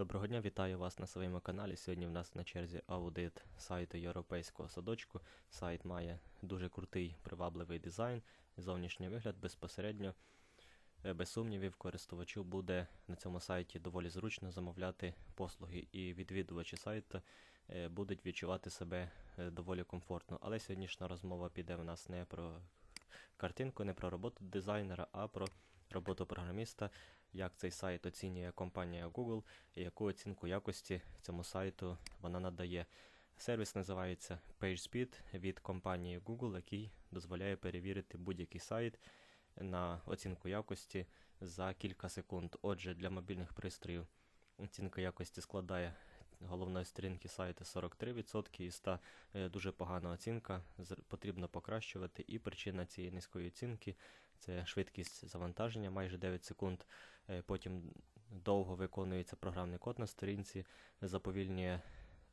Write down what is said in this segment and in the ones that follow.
Доброго дня, вітаю вас на своєму каналі. Сьогодні в нас на черзі аудит сайту європейського садочку. Сайт має дуже крутий привабливий дизайн, зовнішній вигляд безпосередньо. Е, Без сумнівів, користувачу буде на цьому сайті доволі зручно замовляти послуги, і відвідувачі сайту е, будуть відчувати себе е, доволі комфортно. Але сьогоднішня розмова піде в нас не про картинку, не про роботу дизайнера, а про роботу програміста, як цей сайт оцінює компанія Google і яку оцінку якості цьому сайту вона надає. Сервіс називається PageSpeed від компанії Google, який дозволяє перевірити будь-який сайт на оцінку якості за кілька секунд. Отже, для мобільних пристроїв оцінка якості складає головної сторінки сайту 43% і 100 е, дуже погана оцінка. Потрібно покращувати. І причина цієї низької оцінки це швидкість завантаження майже 9 секунд. Е, Потім довго виконується програмний код на сторінці, заповільнює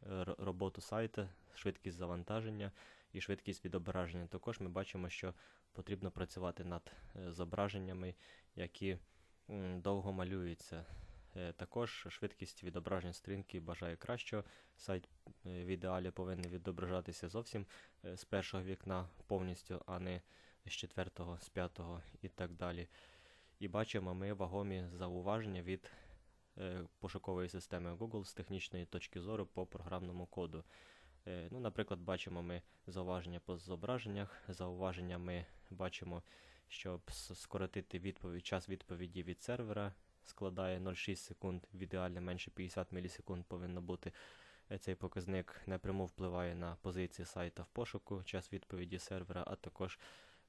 е, роботу сайту, швидкість завантаження і швидкість відображення. Також ми бачимо, що потрібно працювати над е, зображеннями, які довго малюються. Також швидкість відображення сторінки бажає кращого. Сайт в ідеалі повинен відображатися зовсім з першого вікна повністю, а не з четвертого, з п'ятого і так далі. І бачимо ми вагомі зауваження від е, пошукової системи Google з технічної точки зору по програмному коду. Е, Ну, наприклад, бачимо ми зауваження по зображеннях. Зауваження ми бачимо, щоб скоротити відповідь, час відповіді від сервера складає 0,6 секунд, в ідеалі менше 50 мілісекунд повинно бути. Е, Цей показник напряму впливає на позиції сайта в пошуку, час відповіді сервера, а також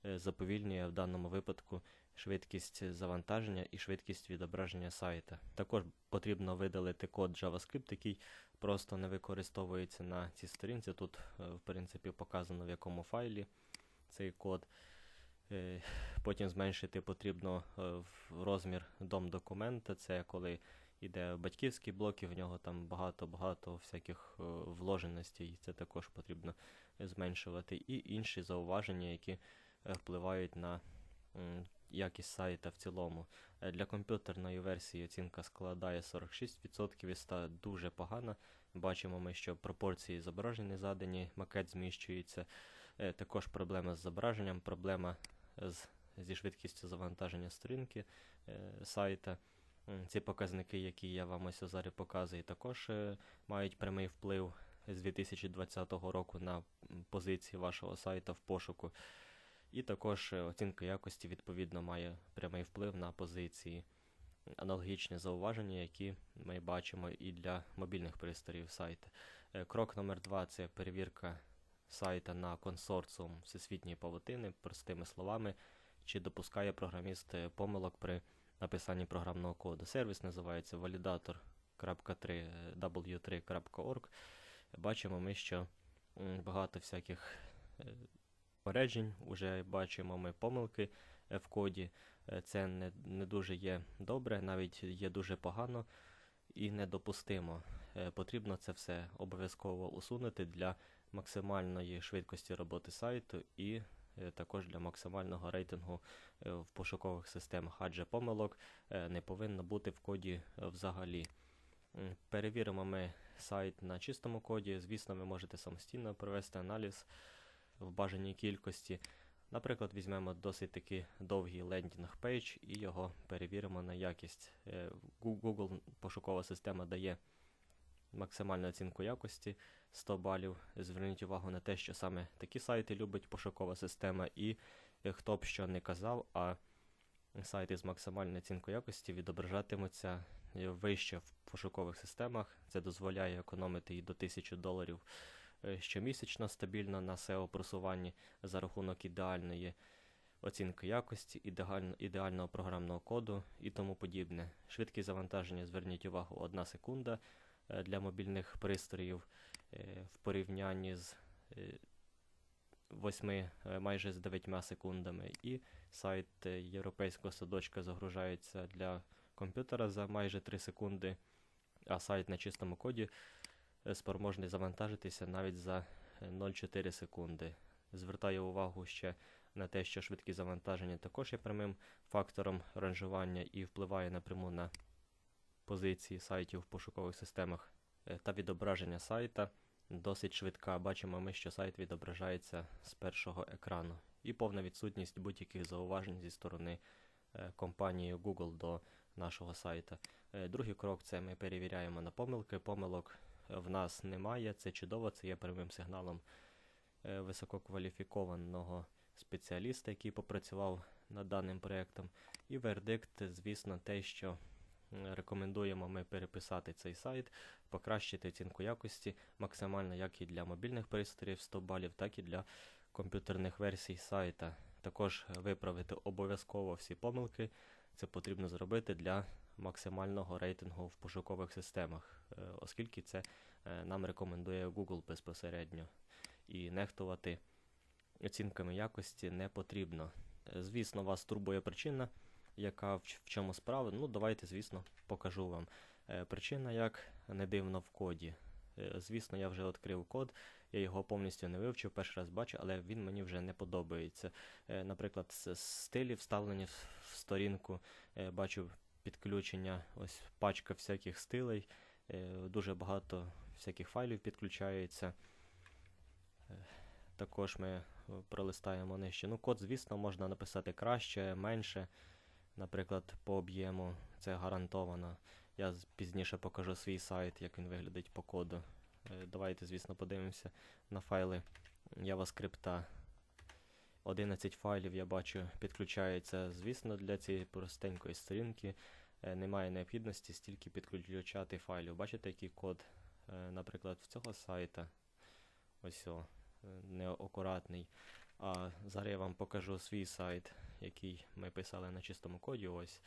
е, заповільнює в даному випадку швидкість завантаження і швидкість відображення сайта. Також потрібно видалити код JavaScript, який просто не використовується на цій сторінці. Тут, е, в принципі, показано в якому файлі цей код. Е, Потім зменшити потрібно е, розмір дом документа. Це коли йде батьківський блок, і в нього там багато-багато всяких вложеностей. Це також потрібно зменшувати. І інші зауваження, які впливають на якість сайта в цілому. Е, Для комп'ютерної версії оцінка складає 46% і 100 дуже погано. Бачимо ми, що пропорції зображень не задані, макет зміщується. Е, Також проблема з зображенням, проблема з, зі швидкістю завантаження сторінки е, сайта. Ці показники, які я вам ось зараз показую, також мають прямий вплив з 2020 року на позиції вашого сайта в пошуку. І також е, оцінка якості відповідно має прямий вплив на позиції. Аналогічні зауваження, які ми бачимо і для мобільних пристроїв сайта. Е, Крок номер два це перевірка сайта на консорціум всесвітньої павутини, простими словами, чи допускає програміст е, помилок при написанні програмного коду. Сервіс називається validator.3 w3.org. Бачимо ми, що багато всяких попереджень, уже бачимо ми помилки е, в коді. Е, Це не, не дуже є добре, навіть є дуже погано і недопустимо. Е, Потрібно це все обов'язково усунути для максимальної швидкості роботи сайту і також для максимального рейтингу в пошукових системах, адже помилок не повинно бути в коді взагалі. Перевіримо ми сайт на чистому коді. Звісно, ви можете самостійно провести аналіз в бажаній кількості. Наприклад, візьмемо досить таки довгий лендінг пейдж і його перевіримо на якість. Е, Google пошукова система дає максимальну оцінку якості 100 балів. Зверніть увагу на те, що саме такі сайти любить пошукова система, і е, хто б що не казав, а сайти з максимальною оцінкою якості відображатимуться е, вище в пошукових системах. Це дозволяє економити і до 1000 доларів е, щомісячно стабільно на SEO-просуванні за рахунок ідеальної оцінки якості, ідеального програмного коду і тому подібне. Швидкість завантаження, зверніть увагу, 1 секунда е, для мобільних пристроїв е, в порівнянні з 8, майже з 9 секундами. І сайт європейського садочка загружається для комп'ютера за майже 3 секунди, а сайт на чистому коді спроможний завантажитися навіть за е, 0,4 секунди. Звертаю увагу ще на те, що швидкість завантаження також є прямим фактором ранжування і впливає напряму на позиції сайтів в пошукових системах е, та відображення сайта досить швидка. Бачимо ми, що сайт відображається з першого екрану. І повна відсутність будь-яких зауважень зі сторони е, компанії Google до нашого сайта. Е, Другий крок це ми перевіряємо на помилки. Помилок в нас немає, це чудово, це є прямим сигналом е, висококваліфікованого спеціаліста, який попрацював над даним проєктом. І вердикт, звісно, те, що рекомендуємо ми переписати цей сайт, покращити оцінку якості, максимально як і для мобільних пристроїв 100 балів, так і для комп'ютерних версій сайта. Також виправити обов'язково всі помилки. Це потрібно зробити для максимального рейтингу в пошукових системах, е, оскільки це е, нам рекомендує Google безпосередньо. І нехтувати оцінками якості не потрібно. Е, Звісно, вас турбує причина, яка в чому справа. Ну, давайте, звісно, покажу вам. Причина, як не дивно в коді. Звісно, я вже відкрив код, я його повністю не вивчив, перший раз бачу, але він мені вже не подобається. Наприклад, стилі вставлені в сторінку, бачу підключення, ось пачка всяких стилей, е, дуже багато всяких файлів підключається. Е, Також ми е, пролистаємо нижче. Ну, код, звісно, можна написати краще, менше. Наприклад, по об'єму це гарантовано. Я пізніше покажу свій сайт, як він виглядить по коду. Давайте, звісно, подивимося на файли JavaScript. 11 файлів я бачу підключається. Звісно, для цієї простенької сторінки е, немає необхідності стільки підключати файлів. Бачите, який код, е, наприклад, в цього сайта. Ось о, е, неакуратний. А зараз я вам покажу свій сайт, який ми писали на чистому коді. Ось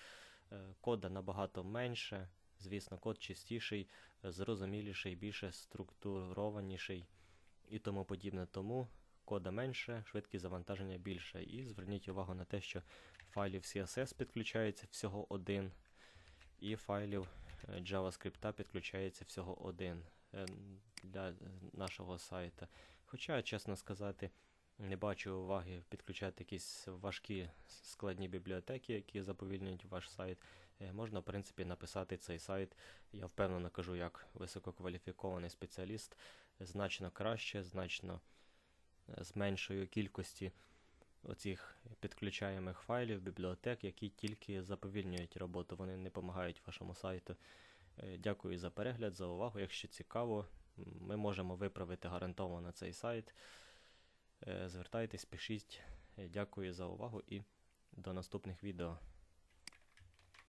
кода набагато менше. Звісно, код чистіший, зрозуміліший, більше структурованіший і тому подібне. Тому кода менше, швидкість завантаження більше. І зверніть увагу на те, що файлів CSS підключається всього один, і файлів е, JavaScript підключається всього один е, для нашого сайта. Хоча, чесно сказати, не бачу уваги підключати якісь важкі складні бібліотеки, які заповільнюють ваш сайт. Е, Можна, в принципі, написати цей сайт. Я впевнено кажу, як висококваліфікований спеціаліст, значно краще, значно з меншою кількості оцих підключаємих файлів, бібліотек, які тільки заповільнюють роботу, вони не допомагають вашому сайту. Е, Дякую за перегляд, за увагу. Якщо цікаво, ми можемо виправити гарантовано цей сайт. Е, Звертайтесь, пишіть. Е, Дякую за увагу і до наступних відео.